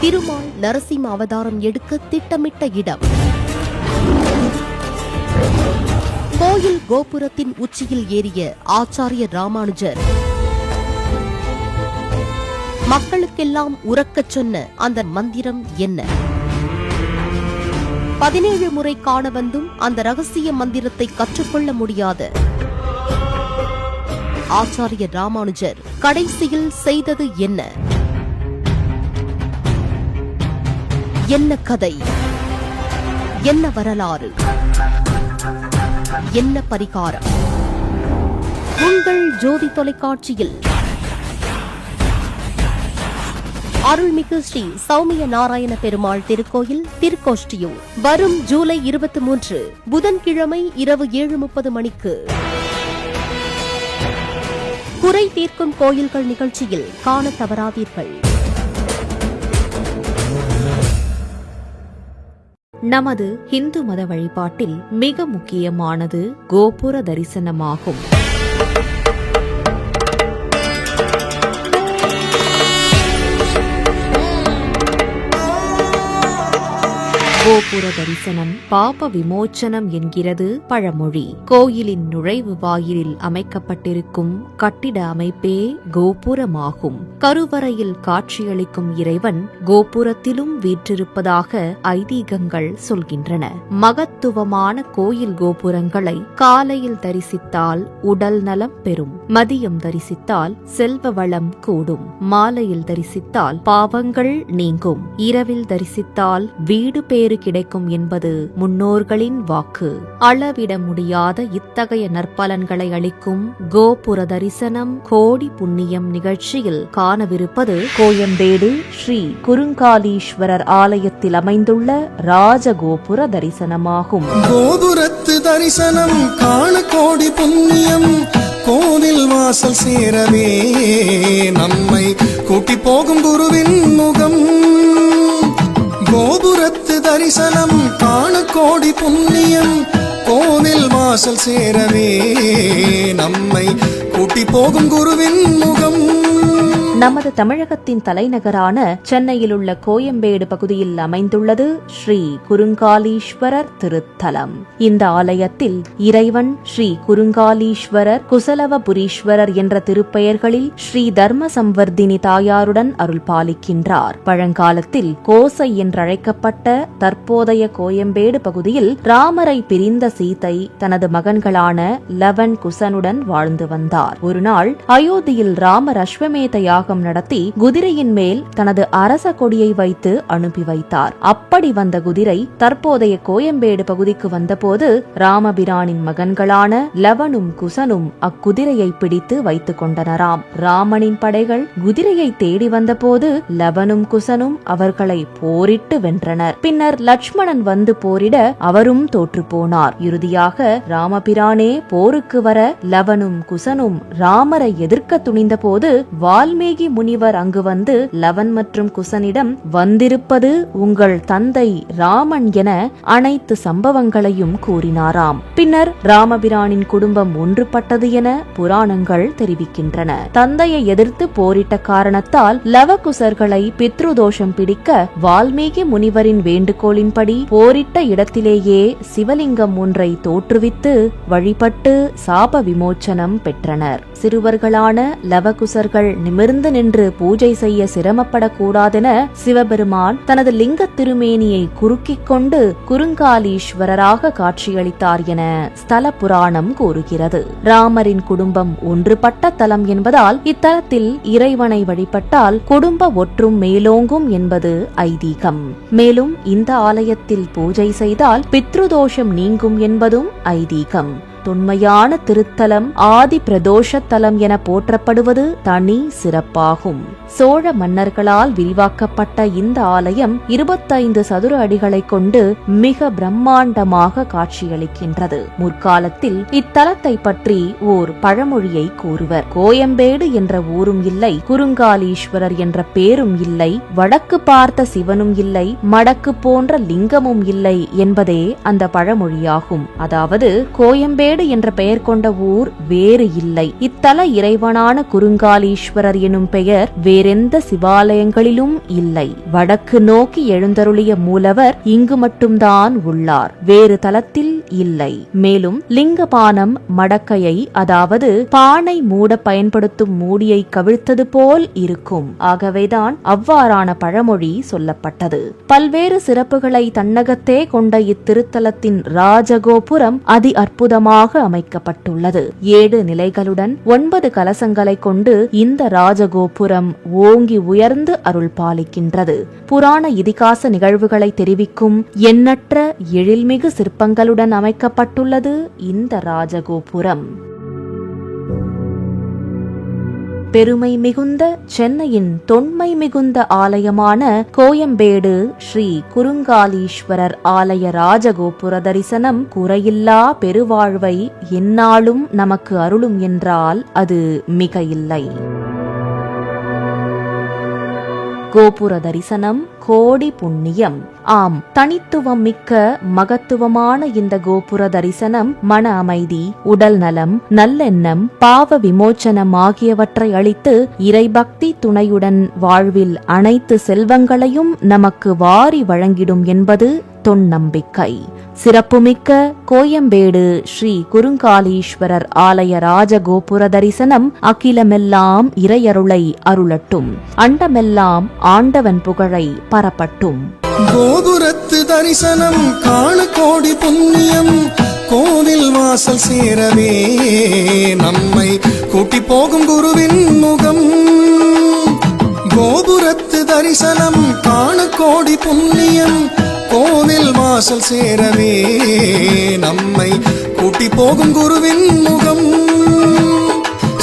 திருமால் நரசிம்ம அவதாரம் எடுக்க திட்டமிட்ட இடம். கோயில் கோபுரத்தின் உச்சியில் ஏறிய ஆச்சாரிய ராமானுஜர். மக்களுக்கெல்லாம் உறக்கச் சொன்ன அந்த மந்திரம் என்ன? பதினேழு முறை காண வந்தும் அந்த ரகசிய மந்திரத்தை கற்றுக்கொள்ள முடியாத. ஆச்சாரிய ராமானுஜர் கடைசியில் செய்தது என்ன? என்ன கதை? என்ன வரலாறு? என்ன பரிகாரம்? உங்கள் ஜோதி தொலைக்காட்சியில் அருள்மிகு ஸ்ரீ சௌமிய நாராயண பெருமாள் திருக்கோயில் திருக்கோஷ்டியூர். வரும் ஜூலை இருபத்தி மூன்று புதன்கிழமை இரவு ஏழு முப்பது மணிக்கு குறை தீர்க்கும் கோயில்கள் நிகழ்ச்சியில் காண தவறாதீர்கள். நமது இந்து மத வழிபாட்டில் மிக முக்கியமானது கோபுர தரிசனமாகும். கோபுர தரிசனம் பாப விமோச்சனம் என்கிறது பழமொழி. கோயிலின் நுழைவு வாயிலில் அமைக்கப்பட்டிருக்கும் கட்டிட அமைப்பே கோபுரமாகும். கருவறையில் காட்சியளிக்கும் இறைவன் கோபுரத்திலும் வீற்றிருப்பதாக ஐதீகங்கள் சொல்கின்றன. மகத்துவமான கோயில் கோபுரங்களை காலையில் தரிசித்தால் உடல் நலம் பெறும். மதியம் தரிசித்தால் செல்வ வளம் கூடும். மாலையில் தரிசித்தால் பாவங்கள் நீங்கும். இரவில் தரிசித்தால் வீடு பேறு கிடைக்கும் என்பது முன்னோர்களின் வாக்கு. அளவிட முடியாத இத்தகைய நற்பலன்களை அளிக்கும் கோபுர தரிசனம் கோடி புண்ணியம் நிகழ்ச்சியில் காணவிருப்பது கோயம்பேடு ஸ்ரீ குறுங்காலீஸ்வரர் ஆலயத்தில் அமைந்துள்ள ராஜகோபுர தரிசனமாகும். கோபுரத்து தரிசனம் காண கோடி புண்ணியம். கோவில் வாசல் சேரவே. நம்மை கூட்டி போகும் குருவின் முகம். தரிசனம் காண கோடி புண்ணியம். கோவில் வாசல் சேரவே நம்மை கூட்டி போகும் குருவின் முகம். நமது தமிழகத்தின் தலைநகரான சென்னையில் உள்ள கோயம்பேடு பகுதியில் அமைந்துள்ளது ஸ்ரீ குறுங்காலீஸ்வரர் திருத்தலம். இந்த ஆலயத்தில் இறைவன் ஸ்ரீ குறுங்காலீஸ்வரர் குசலவபுரீஸ்வரர் என்ற திருப்பெயர்களில் ஸ்ரீ தர்ம சம்வர்தினி தாயாருடன் அருள் பாலிக்கின்றார். பழங்காலத்தில் கோசை என்றழைக்கப்பட்ட தற்போதைய கோயம்பேடு பகுதியில் ராமரை பிரிந்த சீதை தனது மகன்களான லவன் குசனுடன் வாழ்ந்து வந்தார். ஒருநாள் அயோத்தியில் ராமர் அஸ்வமேதையாக யாகம் நடத்தி குதிரையின் மேல் தனது அரச கொடியை வைத்து அனுப்பி வைத்தார். அப்படி வந்த குதிரை தற்போதைய கோயம்பேடு பகுதிக்கு வந்தபோது ராமபிரானின் மகன்களான லவனும் குசனும் அக்குதிரையை பிடித்து வைத்துக் கொண்டனராம். ராமனின் படைகள் குதிரையை தேடி வந்தபோது லவனும் குசனும் அவர்களை போரிட்டு வென்றனர். பின்னர் லட்சுமணன் வந்து போரிட அவரும் தோற்று போனார். இறுதியாக ராமபிரானே போருக்கு வர லவனும் குசனும் ராமரை எதிர்க்க துணிந்தபோது வால்மீகி முனிவர் அங்கு வந்து லவன் மற்றும் குசனிடம் வந்திருப்பது உங்கள் தந்தை ராமன் என அனைத்து சம்பவங்களையும் கூறினாராம். பின்னர் ராமபிரானின் குடும்பம் ஒன்றுபட்டது என புராணங்கள் தெரிவிக்கின்றன. தந்தையை எதிர்த்து போரிட்ட காரணத்தால் லவகுசர்களை பித்ருதோஷம் பிடிக்க வால்மீகி முனிவரின் வேண்டுகோளின்படி போரிட்ட இடத்திலேயே சிவலிங்கம் ஒன்றை தோற்றுவித்து வழிபட்டு சாப விமோச்சனம் பெற்றனர். சிறுவர்களான லவகுசர்கள் நிமிர்ந்து நின்று பூஜை செய்ய சிரமப்படக்கூடாதென சிவபெருமான் தனது லிங்க திருமேனியை குறுக்கிக் கொண்டு குறுங்காலீஸ்வரராக காட்சியளித்தார் என ஸ்தல புராணம் கூறுகிறது. ராமரின் குடும்பம் ஒன்றுபட்ட தலம் என்பதால் இத்தலத்தில் இறைவனை வழிபட்டால் குடும்ப ஒற்றும் மேலோங்கும் என்பது ஐதீகம். மேலும் இந்த ஆலயத்தில் பூஜை செய்தால் பித்ருதோஷம் நீங்கும் என்பதும் ஐதீகம். தொன்மையான திருத்தலம் ஆதி பிரதோஷ தலம் என போற்றப்படுவது தனி சிறப்பாகும். சோழ மன்னர்களால் விரிவாக்கப்பட்ட இந்த ஆலயம் இருபத்தைந்து சதுர அடிகளை கொண்டு மிக பிரம்மாண்டமாக காட்சியளிக்கின்றது. முற்காலத்தில் இத்தலத்தை பற்றி ஓர் பழமொழியை கூறுவர். கோயம்பேடு என்ற ஊரும் இல்லை குறுங்காலீஸ்வரர் என்ற பேரும் இல்லை வடக்கு பார்த்த சிவனும் இல்லை மடக்கு போன்ற லிங்கமும் இல்லை என்பதே அந்த பழமொழியாகும். அதாவது கோயம்பேடு கோயம்பேடு என்ற பெயர் கொண்ட ஊர் வேறு இல்லை. இத்தல இறைவனான குறுங்காலீஸ்வரர் எனும் பெயர் வேறெந்த சிவாலயங்களிலும் இல்லை. வடக்கு நோக்கி எழுந்தருளிய மூலவர் இங்கு மட்டும்தான் உள்ளார். வேறு தலத்தில் இல்லை. மேலும் லிங்கபானம் மடக்கையை அதாவது பானை மூட பயன்படுத்தும் மூடியை கவிழ்த்தது போல் இருக்கும். ஆகவேதான் அவ்வாறான பழமொழி சொல்லப்பட்டது. பல்வேறு சிறப்புகளை தன்னகத்தே கொண்ட இத்திருத்தலத்தின் ராஜகோபுரம் அதி அற்புதமாக அமைக்கப்பட்டுள்ளது. ஏழு நிலைகளுடன் ஒன்பது கலசங்களை கொண்டு இந்த ராஜகோபுரம் ஓங்கி உயர்ந்து அருள் பாலிக்கின்றது. புராண இதிகாச நிகழ்வுகளை தெரிவிக்கும் எண்ணற்ற எழில்மிகு சிற்பங்களுடன் அமைக்கப்பட்டுள்ளது இந்த ராஜகோபுரம். பெருமை மிகுந்த சென்னையின் தொன்மை மிகுந்த ஆலயமான கோயம்பேடு ஸ்ரீ குறுங்காலீஸ்வரர் ஆலய ராஜகோபுர தரிசனம் குறையில்லா பெருவாழ்வை எந்நாளும் நமக்கு அருளும் என்றால் அது மிக இல்லை கோபுர தரிசனம் கோடி புண்ணியம். ஆம் தனித்துவம் மிக்க மகத்துவமான இந்த கோபுர தரிசனம் மன அமைதி உடல் நலம் நல்லெண்ணம் பாவ விமோச்சனம் ஆகியவற்றை அளித்து இறைபக்தி துணையுடன் வாழ்வில் அனைத்து செல்வங்களையும் நமக்கு வாரி வழங்கிடும் என்பது தொன்னம்பிக்கை. சிறப்புமிக்க கோயம்பேடு ஸ்ரீ குறுங்காலீஸ்வரர் ஆலய ராஜகோபுர தரிசனம் அகிலமெல்லாம் இறையருளை அருளட்டும். அண்டமெல்லாம் ஆண்டவன் புகழை பரப்பட்டும். கோபுரத்து தரிசனம் காண கோடி புண்ணியம். கோவில் வாசல் சேரவே நம்மை கூட்டி போகும் குருவின் முகம். கோபுரத்து தரிசனம் காண கோடி புண்ணியம். கோவில் வாசல் சேரவே நம்மை கூட்டி போகும் குருவின் முகம்.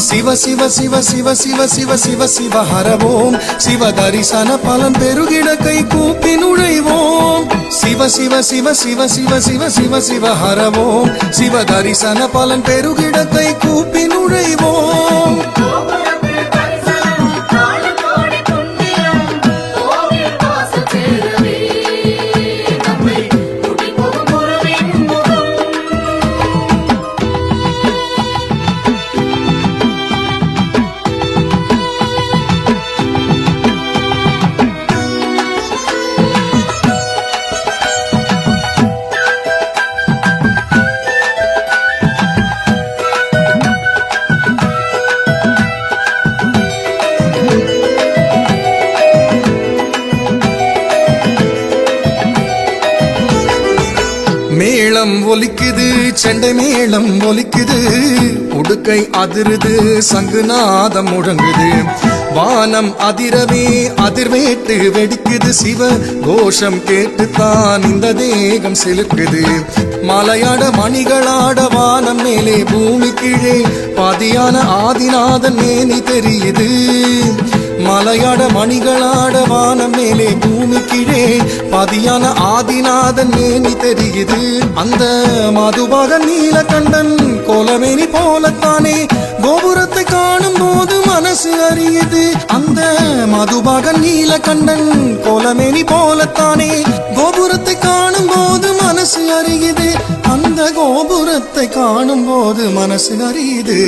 சிவ சிவ சிவ சிவ சிவ சிவ சிவ சிவ ஹரவோம் சிவ தரிசன பலன் பெருகிட கை கூப்பி நுழைவோம் சிவ சிவ சிவ சிவ சிவ சிவ சிவ சிவ ஹரவோம் சிவ தரிசன பலன் பெருகிட கை கூப்பி நுழைவோம் செண்டை மேளம் ஒலிக்குது. உடுக்கை அதிருது சங்குநாதம் முழங்குது. வானம் அதிரவே அதிர்வேட்டு வெடிக்குது. சிவ கோஷம் கேட்டுத்தான் இந்த தேகம் செலுக்குது. மலையாட மணிகளாட வானம் மேலே பூமி கீழே. பாதியான ஆதிநாதன் மேனி தெரியுது. மலையாட மணிகளாட வானம் மேலே பூமி கீழே. பதியான ஆதிநாதன் மேனி தெரியுது. அந்த மதுபாக நீலகண்டன் கோலமேனி போலத்தானே. கோபுரத்தை காணும் போது மனசு அறியுது. அந்த மதுபாக நீலகண்டன் கோலமேனி போலத்தானே. கோபுரத்தை காணும் போது மனசு அறியுது. அந்த கோபுரத்தை காணும் போது மனசு அறியுது.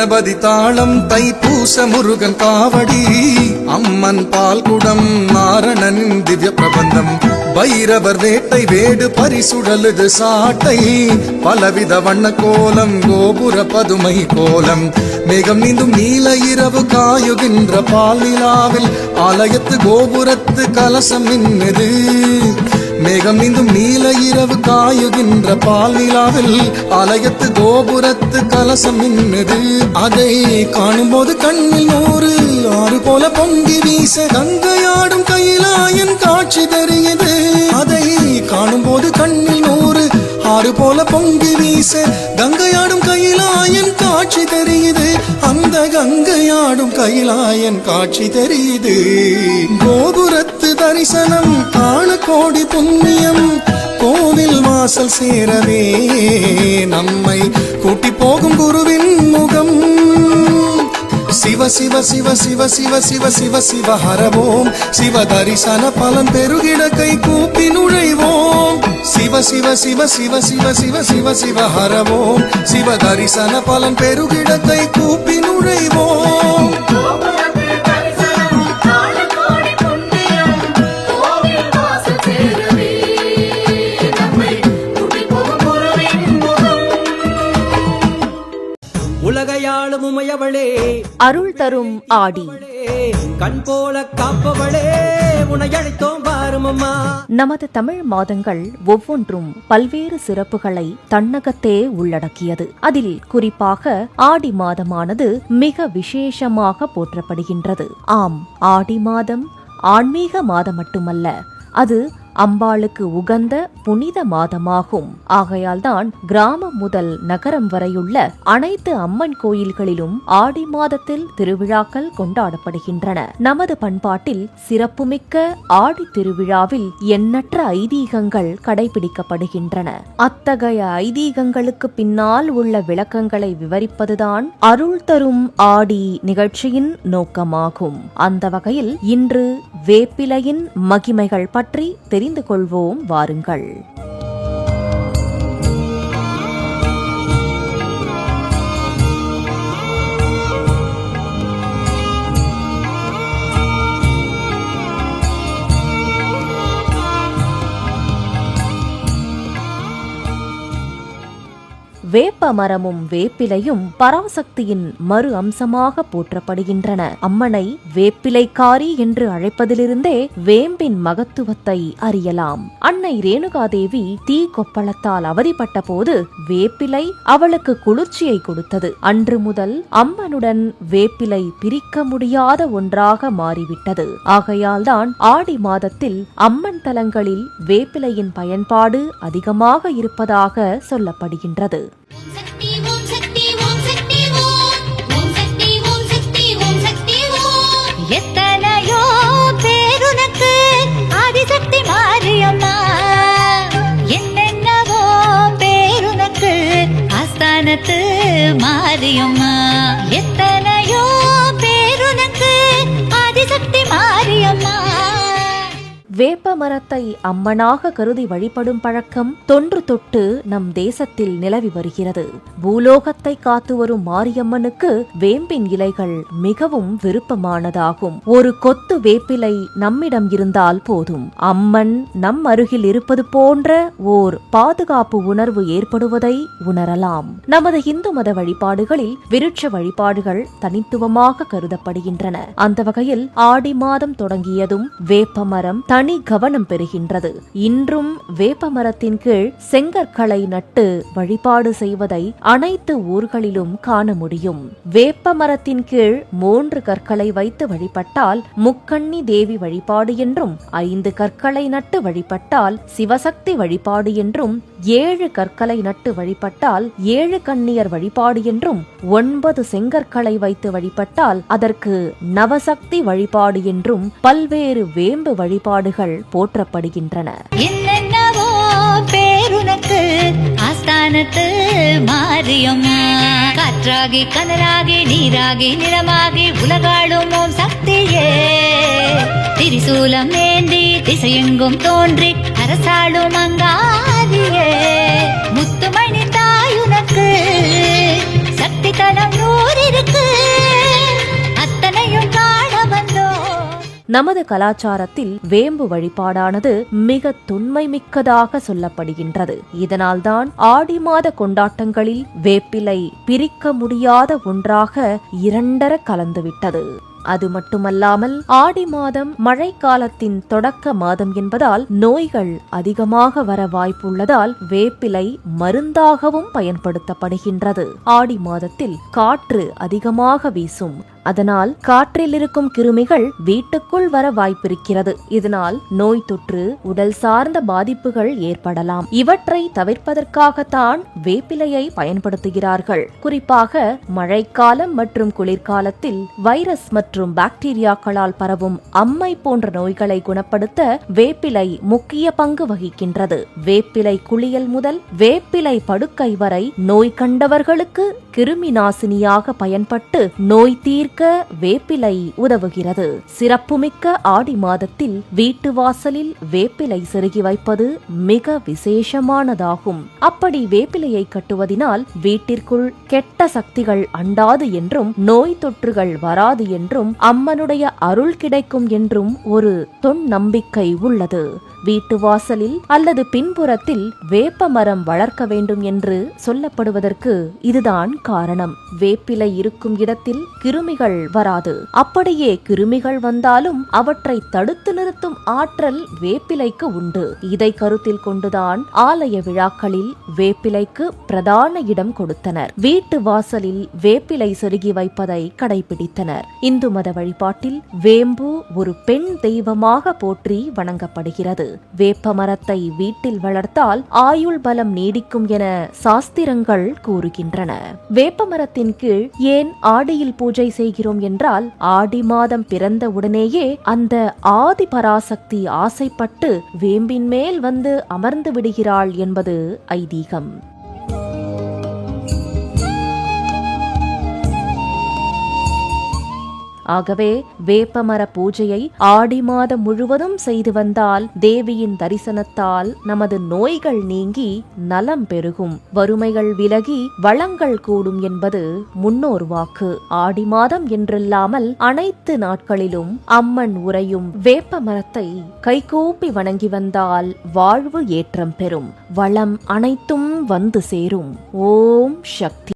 கணபதி தாளம் தைப்பூச முருகன் காவடி அம்மன் பால்குடம் நாரணனின் திவ்ய பிரபந்தம். பைரவர் வேட்டை வேடு பரிசுடலுது சாட்டை பலவித வண்ண கோலம் கோபுர பதுமை கோலம். மேகம் நீந்தும் நீல இரவு காயுகின்ற பால் நிலாவில் ஆலயத்து கோபுரத்து கலசம் நின்னது. மேகம் நீந்தும் நீல இரவு காயுகின்ற பால் நிலாவில் ஆலயத்து கோபுரத்து கலசம் நின்னது அதை காணும்போது கண்ணில் நூறு ஆறு போல பொங்கி வீச கங்கையாடும் கையிலாயன் காட்சி தெரியுது. அதை காணும்போது கண்ணில் நூறு ஆறு போல பொங்கி வீச கங்கையாடும் கையிலாயன் காட்சி தெரியுது. அந்த கங்கையாடும் கையிலாயன் காட்சி தெரியுது. கோபுரத்து தரிசனம் காண கோடி புண்ணியம் கோவில் வாசல் சேரவே. நம்மை கூட்டி போகும் குருவின் முகம். சிவ சிவ சிவ சிவ சிவ சிவ சிவ சிவ ஹரவோம் சிவ தரிசன பலன் பெருகிட கை கூப்பி நுழைவோம் சிவ சிவ சிவ சிவ சிவ சிவ சிவ சிவ ஹரவோம் சிவ தரிசன பலன் பெருகிட கை கூப்பி நுழைவோம் அருள் தரும் ஆடி. கண் போல காப்பவளே நமது தமிழ் மாதங்கள் ஒவ்வொன்றும் பல்வேறு சிறப்புகளை தன்னகத்தே உள்ளடக்கியது. அதில் குறிப்பாக ஆடி மாதமானது மிக விசேஷமாக போற்றப்படுகின்றது. ஆம் ஆடி மாதம் ஆன்மீக மாதம் மட்டுமல்ல அது அம்பாளுக்கு உகந்த புனித மாதமாகும். ஆகையால்தான் கிராமம் முதல் நகரம் வரையுள்ள அனைத்து அம்மன் கோயில்களிலும் ஆடி மாதத்தில் திருவிழாக்கள் கொண்டாடப்படுகின்றன. நமது பண்பாட்டில் சிறப்புமிக்க ஆடி திருவிழாவில் எண்ணற்ற ஐதீகங்கள் கடைபிடிக்கப்படுகின்றன. அத்தகைய ஐதீகங்களுக்கு பின்னால் உள்ள விளக்கங்களை விவரிப்பதுதான் அருள் தரும் ஆடி நிகழ்ச்சியின் நோக்கமாகும். அந்த வகையில் இன்று வேப்பிலையின் மகிமைகள் பற்றி தெரிந்து கொள்வோம் வாருங்கள். வேப்ப மரமும் வேப்பிலையும் பராசக்தியின் மறு அம்சமாக போற்றப்படுகின்றன. அம்மனை வேப்பிலைக்காரி என்று அழைப்பதிலிருந்தே வேம்பின் மகத்துவத்தை அறியலாம். அன்னை ரேணுகாதேவி தீ கொப்பளத்தால் அவதிப்பட்ட போது வேப்பிலை அவளுக்கு குளிர்ச்சியை கொடுத்தது. அன்று முதல் அம்மனுடன் வேப்பிலை பிரிக்க முடியாத ஒன்றாக மாறிவிட்டது. ஆகையால்தான் ஆடி மாதத்தில் அம்மன் தலங்களில் வேப்பிலையின் பயன்பாடு அதிகமாக இருப்பதாக சொல்லப்படுகின்றது. எத்தனையோ பேருனக்கு ஆதிசக்தி மாரியம்மா என்னென்னவோ பேருனக்கு ஆஸ்தானத்து மாரியம்மா வேப்ப மரத்தை அம்மனாக கருதி வழிபடும் பழக்கம் தொன்று தொட்டு நம் தேசத்தில் நிலவி வருகிறது. பூலோகத்தை காத்து வரும் மாரியம்மனுக்கு வேம்பின் இலைகள் மிகவும் விருப்பமானதாகும். ஒரு கொத்து வேப்பிலை நம்மிடம் இருந்தால் போதும். அம்மன் நம் அருகில் இருப்பது போன்ற ஓர் பாதுகாப்பு உணர்வு ஏற்படுவதை உணரலாம். நமது இந்து மத வழிபாடுகளில் விருட்ச வழிபாடுகள் தனித்துவமாக கருதப்படுகின்றன. அந்த வகையில் ஆடி மாதம் தொடங்கியதும் வேப்பமரம் தனி கவனம் பெறுகின்றது. இன்றும் வேப்ப மரத்தின் கீழ் செங்கற்களை நட்டு வழிபாடு செய்வதை அனைத்து ஊர்களிலும் காண முடியும். வேப்ப மரத்தின் கீழ் மூன்று கற்களை வைத்து வழிபட்டால் முக்கண்ணி தேவி வழிபாடு என்றும் ஐந்து கற்களை நட்டு வழிபட்டால் சிவசக்தி வழிபாடு என்றும் ஏழு கற்களை நட்டு வழிபட்டால் ஏழு கண்ணியர் வழிபாடு என்றும் ஒன்பது செங்கற்களை வைத்து வழிபட்டால் அதற்கு நவசக்தி வழிபாடு என்றும் பல்வேறு வேம்பு வழிபாடுகள் போற்றப்படுகின்றன. பேருனக்கு ஆஸ்தானத்து மாரியம்மா காற்றாகி கனலாகி நீராகி நிலமாகி உலகாளும் ஓம் சக்தியே. திரிசூலம் ஏந்தி திசையெங்கும் தோன்றி அரசாளும் முத்துமணி தாயுனக்கு சக்தி தனம் நூறிருக்கு. அத்தனையும் காண வந்தோம். நமது கலாச்சாரத்தில் வேம்பு வழிபாடானது மிக தொன்மை மிக்கதாக சொல்லப்படுகின்றது. இதனால்தான் ஆடி மாத கொண்டாட்டங்களில் வேப்பிலை பிரிக்க முடியாத ஒன்றாக இரண்டர கலந்துவிட்டது. அது மட்டுமல்லாமல் ஆடி மாதம் மழைக்காலத்தின் தொடக்க மாதம் என்பதால் நோய்கள் அதிகமாக வர வாய்ப்புள்ளதால் வேப்பிலை மருந்தாகவும் பயன்படுத்தப்படுகின்றது. ஆடி மாதத்தில் காற்று அதிகமாக வீசும். அதனால் காற்றில் இருக்கும் கிருமிகள் வீட்டுக்குள் வர வாய்ப்பிருக்கிறது. இதனால் நோய் தொற்று உடல் சார்ந்த பாதிப்புகள் ஏற்படலாம். இவற்றை தவிர்ப்பதற்காகத்தான் வேப்பிலையை பயன்படுத்துகிறார்கள். குறிப்பாக மழைக்காலம் மற்றும் குளிர்காலத்தில் வைரஸ் மற்றும் பாக்டீரியாக்களால் பரவும் அம்மை போன்ற நோய்களை குணப்படுத்த வேப்பிலை முக்கிய பங்கு வகிக்கின்றது. வேப்பிலை குளியல் முதல் வேப்பிலை படுக்கை வரை நோய் கண்டவர்களுக்கு கிருமி நாசினியாக பயன்பட்டு நோய் தீர்க்க வேப்பிலை உதவுகிறது. சிறப்புமிக்க ஆடி மாதத்தில் வீட்டு வாசலில் வேப்பிலை செருகி வைப்பது மிக விசேஷமானதாகும். அப்படி வேப்பிலையை கட்டுவதினால் வீட்டிற்குள் கெட்ட சக்திகள் அண்டாது என்றும் நோய் தொற்றுகள் வராது என்றும் அம்மனுடைய அருள் கிடைக்கும் என்றும் ஒரு தொன் நம்பிக்கை உள்ளது. வீட்டு வாசலில் அல்லது பின்புறத்தில் வேப்ப மரம் வளர்க்க வேண்டும் என்று சொல்லப்படுவதற்கு இதுதான் காரணம். வேப்பிலை இருக்கும் இடத்தில் கிருமிகள் வராது. அப்படியே கிருமிகள் வந்தாலும் அவற்றை தடுத்து நிறுத்தும் ஆற்றல் வேப்பிலைக்கு உண்டு. இதை கருத்தில் கொண்டுதான் ஆலய விழாக்களில் வேப்பிலைக்கு பிரதான இடம் கொடுத்தனர். வீட்டு வாசலில் வேப்பிலை செருகி வைப்பதை கடைபிடித்தனர். இந்து மத வழிபாட்டில் வேம்பு ஒரு பெண் தெய்வமாக போற்றி வணங்கப்படுகிறது. வேப்ப மரத்தை வீட்டில் வளர்த்தால் ஆயுள் பலம் நீடிக்கும் என சாஸ்திரங்கள் கூறுகின்றன. வேப்ப மரத்தின் கீழ் ஏன் ஆடியில் பூஜை செய்கிறோம் என்றால் ஆடி மாதம் பிறந்த உடனேயே அந்த ஆதி பராசக்தி ஆசைப்பட்டு வேம்பின் மேல் வந்து அமர்ந்து விடுகிறாள் என்பது ஐதீகம். ஆகவே வேப்பமர பூஜையை ஆடி மாதம் முழுவதும் செய்து வந்தால் தேவியின் தரிசனத்தால் நமது நோய்கள் நீங்கி நலம் பெருகும். வறுமைகள் விலகி வளங்கள் கூடும் என்பது முன்னோர் வாக்கு. ஆடி மாதம் என்றில்லாமல் அனைத்து நாட்களிலும் அம்மன் உரையும் வேப்ப மரத்தை கைகூப்பி வணங்கி வந்தால் வாழ்வு ஏற்றம் பெறும். வளம் அனைத்தும் வந்து சேரும். ஓம் சக்தி.